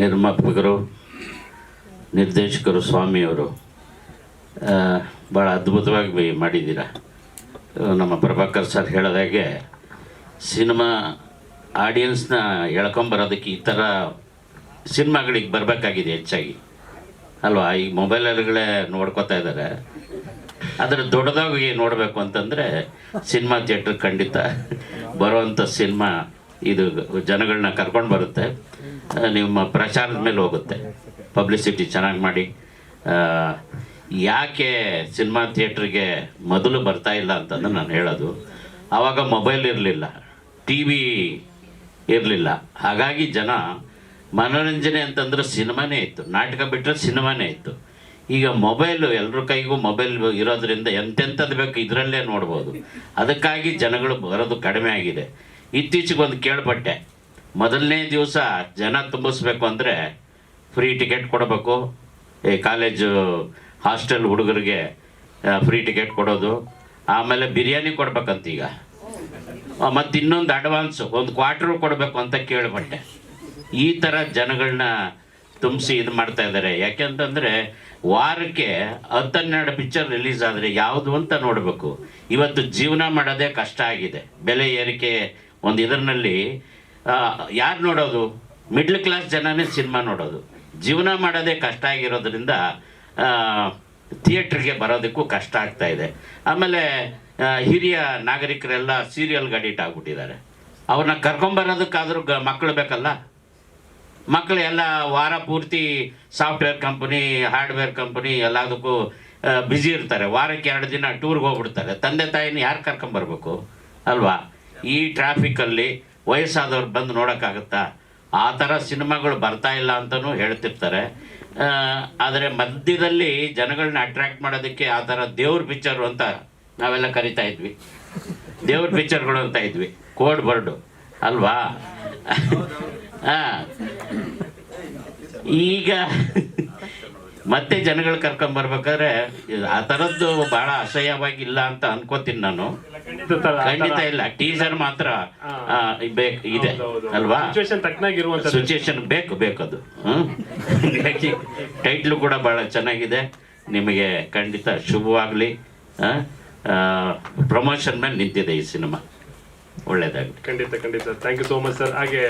ನಿರ್ಮಾಪಕರು, ನಿರ್ದೇಶಕರು, ಸ್ವಾಮಿಯವರು ಭಾಳ ಅದ್ಭುತವಾಗಿ ಮಾಡಿದ್ದೀರ. ನಮ್ಮ ಪ್ರಭಾಕರ್ ಸರ್ ಹೇಳಿದಾಗೆ ಸಿನಿಮಾ ಆಡಿಯನ್ಸ್ನ ಎಳ್ಕೊಂಬರೋದಕ್ಕೆ ಈ ಥರ ಸಿನಿಮಾಗಳಿಗೆ ಬರಬೇಕಾಗಿದೆ ಹೆಚ್ಚಾಗಿ. ಅಲ್ವಾ? ಈಗ ಮೊಬೈಲಲ್ಲಿಗಳೇ ನೋಡ್ಕೋತಾ ಇದ್ದಾರೆ. ಆದರೆ ದೊಡ್ಡದಾಗಿ ನೋಡಬೇಕು ಅಂತಂದರೆ ಸಿನಿಮಾ ಥಿಯೇಟ್ರ್ ಖಂಡಿತ ಬರುವಂಥ ಸಿನಿಮಾ ಇದು ಜನಗಳನ್ನ ಕರ್ಕೊಂಡು ಬರುತ್ತೆ. ನಿಮ್ಮ ಪ್ರಚಾರದ ಮೇಲೆ ಹೋಗುತ್ತೆ. ಪಬ್ಲಿಸಿಟಿ ಚೆನ್ನಾಗಿ ಮಾಡಿ. ಯಾಕೆ ಸಿನಿಮಾ ಥಿಯೇಟ್ರಿಗೆ ಮೊದಲು ಬರ್ತಾ ಇಲ್ಲ ಅಂತಂದ್ರೆ ನಾನು ಹೇಳೋದು ಆವಾಗ ಮೊಬೈಲ್ ಇರಲಿಲ್ಲ, ಟಿ ವಿ ಇರಲಿಲ್ಲ. ಹಾಗಾಗಿ ಜನ ಮನೋರಂಜನೆ ಅಂತಂದ್ರೆ ಸಿನಿಮಾನೇ ಇತ್ತು. ನಾಟಕ ಬಿಟ್ಟರೆ ಸಿನಿಮಾನೇ ಇತ್ತು. ಈಗ ಮೊಬೈಲು ಎಲ್ಲರ ಕೈಗೂ ಮೊಬೈಲ್ ಇರೋದ್ರಿಂದ ಎಂತೆಂಥದ್ದು ಬೇಕು ಇದರಲ್ಲೇ ನೋಡ್ಬೋದು. ಅದಕ್ಕಾಗಿ ಜನಗಳು ಬರೋದು ಕಡಿಮೆ ಆಗಿದೆ. ಇತ್ತೀಚೆಗೆ ಒಂದು ಕೇಳ್ಪಟ್ಟೆ. ಮೊದಲನೇ ದಿವಸ ಜನ ತುಂಬಿಸ್ಬೇಕು ಅಂದರೆ ಫ್ರೀ ಟಿಕೆಟ್ ಕೊಡಬೇಕು. ಈ ಕಾಲೇಜು, ಹಾಸ್ಟೆಲ್ ಹುಡುಗರಿಗೆ ಫ್ರೀ ಟಿಕೆಟ್ ಕೊಡೋದು. ಆಮೇಲೆ ಬಿರಿಯಾನಿ ಕೊಡ್ಬೇಕಂತ ಈಗ ಮತ್ತು ಇನ್ನೊಂದು ಅಡ್ವಾನ್ಸ್, ಒಂದು ಕ್ವಾರ್ಟರ್ ಕೊಡಬೇಕು ಅಂತ ಕೇಳ್ಪಟ್ಟೆ. ಈ ಥರ ಜನಗಳನ್ನ ತುಂಬಿಸಿ ಇದು ಮಾಡ್ತಾ ಇದ್ದಾರೆ. ಯಾಕೆಂತಂದರೆ ವಾರಕ್ಕೆ ಹತ್ತನ್ನೆರಡು ಪಿಕ್ಚರ್ ರಿಲೀಸ್ ಆದರೆ ಯಾವುದು ಅಂತ ನೋಡಬೇಕು. ಇವತ್ತು ಜೀವನ ಮಾಡೋದೇ ಕಷ್ಟ ಆಗಿದೆ. ಬೆಲೆ ಏರಿಕೆ ಒಂದು ಇದರಲ್ಲಿ ಯಾರು ನೋಡೋದು? ಮಿಡ್ಲ್ ಕ್ಲಾಸ್ ಜನನೇ ಸಿನಿಮಾ ನೋಡೋದು. ಜೀವನ ಮಾಡೋದೇ ಕಷ್ಟ ಆಗಿರೋದ್ರಿಂದ ಥಿಯೇಟ್ರಿಗೆ ಬರೋದಕ್ಕೂ ಕಷ್ಟ ಆಗ್ತಾ ಇದೆ. ಆಮೇಲೆ ಹಿರಿಯ ನಾಗರಿಕರೆಲ್ಲ ಸೀರಿಯಲ್ಗೆ ಅಡಿಟ್ ಆಗ್ಬಿಟ್ಟಿದ್ದಾರೆ. ಅವ್ರನ್ನ ಕರ್ಕೊಂಬರೋದಕ್ಕಾದ್ರೂ ಗ ಮಕ್ಕಳು ಬೇಕಲ್ಲ? ಮಕ್ಕಳು ಎಲ್ಲ ವಾರ ಪೂರ್ತಿ ಸಾಫ್ಟ್ವೇರ್ ಕಂಪನಿ ಹಾರ್ಡ್ವೇರ್ ಕಂಪನಿ ಎಲ್ಲದಕ್ಕೂ ಬ್ಯುಸಿ ಇರ್ತಾರೆ. ವಾರಕ್ಕೆ ಎರಡು ದಿನ ಟೂರ್ಗೆ ಹೋಗ್ಬಿಡ್ತಾರೆ. ತಂದೆ ತಾಯಿನ ಯಾರು ಕರ್ಕೊಂಬರ್ಬೇಕು ಅಲ್ವಾ? ಈ ಟ್ರಾಫಿಕಲ್ಲಿ ವಯಸ್ಸಾದವ್ರು ಬಂದು ನೋಡೋಕ್ಕಾಗುತ್ತಾ? ಆ ಥರ ಸಿನಿಮಾಗಳು ಬರ್ತಾ ಇಲ್ಲ ಅಂತಲೂ ಹೇಳ್ತಿರ್ತಾರೆ. ಆದರೆ ಮಧ್ಯದಲ್ಲಿ ಜನಗಳನ್ನ ಅಟ್ರ್ಯಾಕ್ಟ್ ಮಾಡೋದಕ್ಕೆ ಆ ಥರ ದೇವ್ರ ಪಿಕ್ಚರು ಅಂತ ನಾವೆಲ್ಲ ಕರಿತಾ ಇದ್ವಿ. ದೇವ್ರ ಪಿಕ್ಚರ್ಗಳು ಅಂತ ಇದ್ವಿ. ಕೋಡ್ ಬರ್ಡು. ಅಲ್ವಾ? ಹಾಂ ಈಗ ಮತ್ತೆ ಜನಗಳು ಕರ್ಕೊಂಬರ್ಬೇಕಾದ್ರೆ ಆ ಥರದ್ದು ಭಾಳ ಅಸಹ್ಯವಾಗಿಲ್ಲ ಅಂತ ಅನ್ಕೋತೀನಿ ನಾನು. ಖಂಡಿತ ಇಲ್ಲ. ಟೀಸರ್ ಮಾತ್ರ ಬೇಕು ಇದೆ ಅಲ್ವಾ? ಸಿಚುಯೇಷನ್ ಬೇಕು ಬೇಕು ಅದು. ಹ್ಮ್? ಟೈಟ್ಲು ಕೂಡ ಬಹಳ ಚೆನ್ನಾಗಿದೆ. ನಿಮಗೆ ಖಂಡಿತ ಶುಭವಾಗಲಿ. ಪ್ರಮೋಷನ್ ಮೇಲೆ ನಿಂತಿದೆ ಈ ಸಿನಿಮಾ. ಒಳ್ಳೆಯದಾಗಲಿ ಖಂಡಿತ ಖಂಡಿತ. Thank you so much sir ಹಾಗೆ